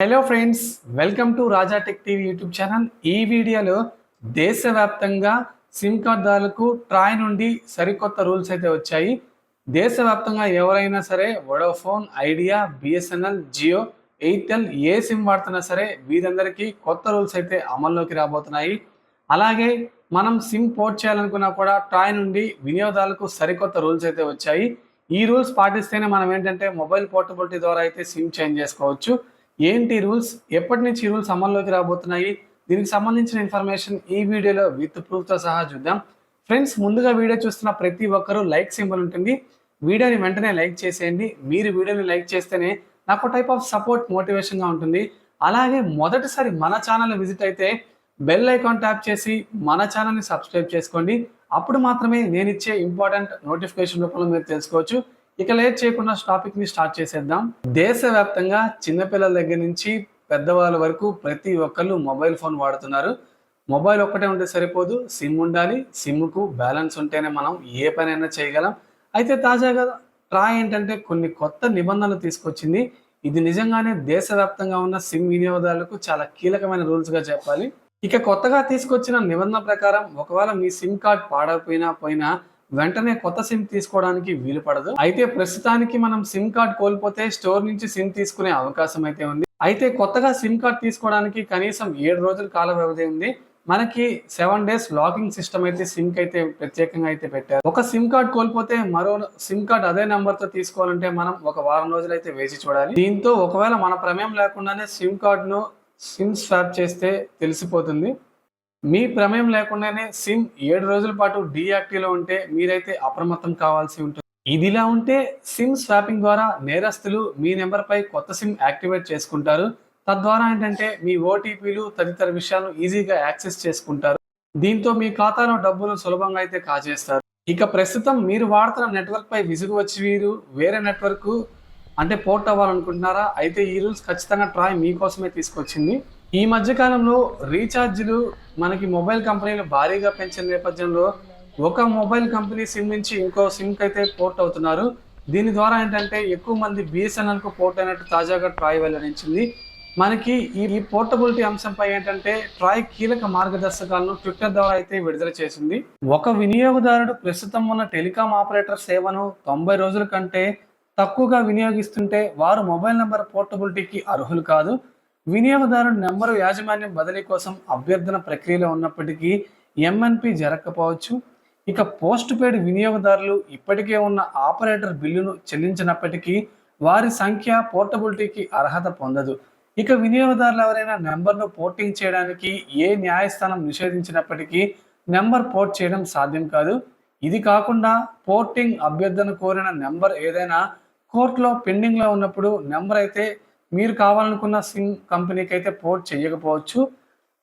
Hello friends welcome to Raja tech TV YouTube channel ఈ వీడియోలో దేశవ్యాప్తంగా సిమ్ కార్డుదారులకు ట్రాయ్ నుండి సరికొత్త రూల్స్ అయితే వచ్చాయి. దేశవ్యాప్తంగా ఎవరైనా సరే Vodafone Idea BSNL Jio Airtel ఏ సిమ్ వాడుతున్నా సరే వీరందరికీ కొత్త రూల్స్ అయితే అమల్లోకి రాబోతున్నాయి. అలాగే మనం సిమ్ పోర్ట్ చేయాలనుకున్నా కూడా ట్రాయ్ నుండి వినియోగదారులకు సరికొత్త రూల్స్ అయితే వచ్చాయి. ఈ రూల్స్ పాటిస్తేనే మనం ఏంటంటే మొబైల్ పోర్టబిలిటీ ద్వారా అయితే సిమ్ చేంజ్ చేసుకోవచ్చు. ఏంటి రూల్స్? ఎప్పటి నుంచి రూల్స్ అమల్లోకి రాబోతున్నాయి? దీనికి సంబంధించిన ఇన్ఫర్మేషన్ ఈ వీడియోలో విత్ ప్రూఫ్తో సహా చూద్దాం. ఫ్రెండ్స్ ముందుగా వీడియో చూస్తున్న ప్రతి ఒక్కరూ లైక్ సింబల్ ఉంటుంది. వీడియోని వెంటనే లైక్ చేసేయండి. మీరు వీడియోని లైక్ చేస్తేనే నాకు టైప్ ఆఫ్ సపోర్ట్ మోటివేషన్గా ఉంటుంది. అలాగే మొదటిసారి మన ఛానల్ విజిట్ అయితే బెల్ ఐకాన్ ట్యాప్ చేసి మన ఛానల్ని సబ్స్క్రైబ్ చేసుకోండి. అప్పుడు మాత్రమే నేను ఇచ్చే ఇంపార్టెంట్ నోటిఫికేషన్ రూపంలో మీరు తెలుసుకోవచ్చు. ఇక లేట్ చేయకుండా టాపిక్ని స్టార్ట్ చేసేద్దాం. దేశవ్యాప్తంగా చిన్నపిల్లల దగ్గర నుంచి పెద్దవాళ్ళ వరకు ప్రతి ఒక్కళ్ళు మొబైల్ ఫోన్ వాడుతున్నారు. మొబైల్ ఒక్కటే ఉంటే సరిపోదు సిమ్ ఉండాలి సిమ్కు బ్యాలెన్స్ ఉంటేనే మనం ఏ పనైనా చేయగలం. అయితే తాజాగా ట్రాయ్ ఏంటంటే కొన్ని కొత్త నిబంధనలు తీసుకొచ్చింది. ఇది నిజంగానే దేశవ్యాప్తంగా ఉన్న సిమ్ వినియోగదారులకు చాలా కీలకమైన రూల్స్గా చెప్పాలి. ఇక కొత్తగా తీసుకొచ్చిన నిబంధన ప్రకారం ఒకవేళ మీ సిమ్ కార్డ్ పాడకపోయినా పోయినా వెంటనే కొత్త సిమ్ తీసుకోవడానికి వీలు పడదు. అయితే ప్రస్తుతానికి మనం సిమ్ కార్డ్ కోల్పోతే స్టోర్ నుంచి సిమ్ తీసుకునే అవకాశం అయితే ఉంది. అయితే కొత్తగా సిమ్ కార్డ్ తీసుకోవడానికి కనీసం ఏడు రోజుల కాల వ్యవధి ఉంది. మనకి సెవెన్ డేస్ లాకింగ్ సిస్టమ్ అయితే సిమ్కి అయితే ప్రత్యేకంగా అయితే పెట్టారు. ఒక సిమ్ కార్డ్ కోల్పోతే మరో సిమ్ కార్డ్ అదే నెంబర్తో తీసుకోవాలంటే మనం ఒక వారం రోజులు అయితే వేచి చూడాలి. దీంతో ఒకవేళ మన ప్రమేయం లేకుండానే సిమ్ కార్డ్ను సిమ్ స్వాప్ చేస్తే తెలిసిపోతుంది. మీ ప్రమేయం లేకుండానే సిమ్ ఏడు రోజుల పాటు డీయాక్టివ్లో ఉంటే మీరైతే అప్రమత్తం కావాల్సి ఉంటుంది. ఇదిలా ఉంటే సిమ్ స్వాపింగ్ ద్వారా నేరస్తులు మీ నెంబర్పై కొత్త సిమ్ యాక్టివేట్ చేసుకుంటారు. తద్వారా ఏంటంటే మీ ఓటీపీలు తదితర విషయాలను ఈజీగా యాక్సెస్ చేసుకుంటారు. దీంతో మీ ఖాతాలో డబ్బులు సులభంగా అయితే కాజేస్తారు. ఇక ప్రస్తుతం మీరు వాడుతున్న నెట్వర్క్పై విసుగు వచ్చి వీరు వేరే నెట్వర్క్ అంటే పోర్ట్ అవ్వాలనుకుంటున్నారా? అయితే ఈ రూల్స్ ఖచ్చితంగా ట్రాయ్ మీకోసమే తీసుకొచ్చింది. ఈ మధ్య కాలంలో రీఛార్జీలు మనకి మొబైల్ కంపెనీలు భారీగా పెంచిన నేపథ్యంలో ఒక మొబైల్ కంపెనీ సిమ్ నుంచి ఇంకో సిమ్కి అయితే పోర్ట్ అవుతున్నారు. దీని ద్వారా ఏంటంటే ఎక్కువ మంది బిఎస్ఎన్ఎల్కు పోర్ట్ అయినట్టు తాజాగా ట్రాయ్ వెల్లడించింది మనకి ఈ ఈ పోర్టబిలిటీ అంశంపై ఏంటంటే ట్రాయ్ కీలక మార్గదర్శకాలను ట్విట్టర్ ద్వారా అయితే విడుదల చేసింది. ఒక వినియోగదారుడు ప్రస్తుతం ఉన్న టెలికాం ఆపరేటర్ సేవను తొంభై రోజుల కంటే తక్కువగా వినియోగిస్తుంటే వారు మొబైల్ నెంబర్ పోర్టబిలిటీకి అర్హులు కాదు. వినియోగదారుడు నెంబరు యాజమాన్యం బదిలీ కోసం అభ్యర్థన ప్రక్రియలో ఉన్నప్పటికీ ఎంఎన్పి జరగకపోవచ్చు ఇక పోస్ట్ పెయిడ్ వినియోగదారులు ఇప్పటికే ఉన్న ఆపరేటర్ బిల్లును చెల్లించినప్పటికీ వారి సంఖ్య పోర్టబిలిటీకి అర్హత పొందదు. ఇక వినియోగదారులు ఎవరైనా నెంబర్ను పోర్టింగ్ చేయడానికి ఏ న్యాయస్థానం నిషేధించినప్పటికీ నెంబర్ పోర్ట్ చేయడం సాధ్యం కాదు. ఇది కాకుండా పోర్టింగ్ అభ్యర్థన కోరిన నెంబర్ ఏదైనా కోర్టులో పెండింగ్లో ఉన్నప్పుడు నెంబర్ అయితే మీరు కావాలనుకున్న సిమ్ కంపెనీకి అయితే పోర్ట్ చేయకపోవచ్చు.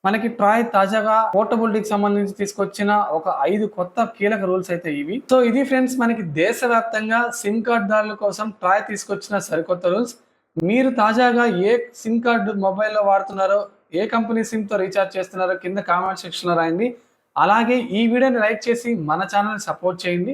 మనకి ట్రాయ్ తాజాగా పోర్టబిలిటీకి సంబంధించి తీసుకొచ్చిన ఒక ఐదు కొత్త కీలక రూల్స్ అయితే ఇవి. సో ఇది ఫ్రెండ్స్ మనకి దేశవ్యాప్తంగా సిమ్ కార్డ్ దారుల కోసం ట్రాయ్ తీసుకొచ్చిన సరికొత్త రూల్స్. మీరు తాజాగా ఏ సిమ్ కార్డు మొబైల్లో వాడుతున్నారో ఏ కంపెనీ సిమ్తో రీఛార్జ్ చేస్తున్నారో కింద కామెంట్ సెక్షన్లో రాయండి. అలాగే ఈ వీడియోని లైక్ చేసి మన ఛానల్ని సపోర్ట్ చేయండి.